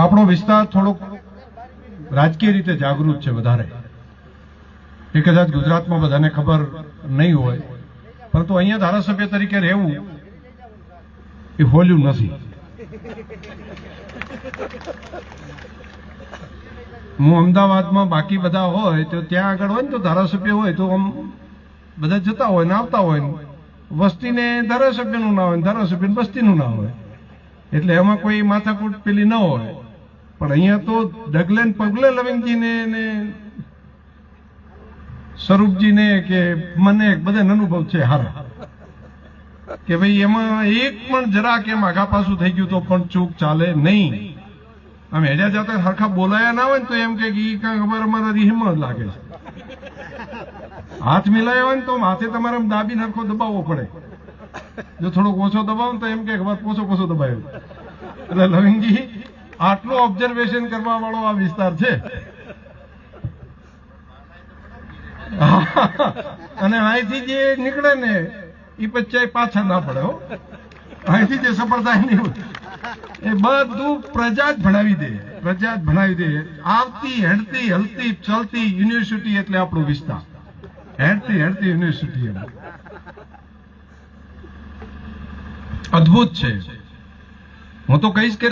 આપણો વિસ્તાર થોડોક રાજકીય રીતે જાગૃત છે વધારે. એ કદાચ ગુજરાતમાં બધાને ખબર નહીં હોય, પરંતુ અહીંયા ધારાસભ્ય તરીકે રહેવું એ હોલ્યું નથી. હું અમદાવાદમાં બાકી બધા હોય, તો ત્યાં આગળ હોય ને તો ધારાસભ્ય હોય, તો આમ બધા જતા હોય ને આવતા હોય વસ્તીને ધારાસભ્યનું ના હોય ધારાસભ્યને વસ્તીનું ના હોય. એટલે એમાં કોઈ માથાકૂટ પેલી ન હોય. પણ અહીંયા તો ડગલે પગલે લવિંગજીને ને સ્વરૂપજીને કે મને બધાને અનુભવ છે હારા. કે ભાઈ એમાં એક પણ જરાક એમ આગા પાછું થઈ ગયું તો પણ ચૂક ચાલે નહીં. આમ હેડ્યા જતા સરખા બોલાયા ના હોય ને તો એમ કે ઈ કાંઈ ખબર અમારા રીહમાં લાગે છે. હાથ મિલાયા હોય ને તો હાથે તમારે દાબી નરખો દબાવવો પડે. જો થોડોક ઓછો દબાવો તો એમ કે ખબર પોછો પોછો દબાયો. એટલે લવિંગજી આટલું ઓબ્ઝર્વેશન કરવા વાળો આ વિસ્તાર છે. અને અહીંથી જે નીકળે ને એ પછી પાછા ના પડે અહીંથી જે સફળતા એ બધું પ્રજા જ ભણાવી દે પ્રજા જ ભણાવી દે. આવતી, હેડતી, હલતી, ચલતી યુનિવર્સિટી એટલે આપણો વિસ્તાર. હેડતી હેડતી યુનિવર્સિટી અદભુત છે. હું તો કહીશ કે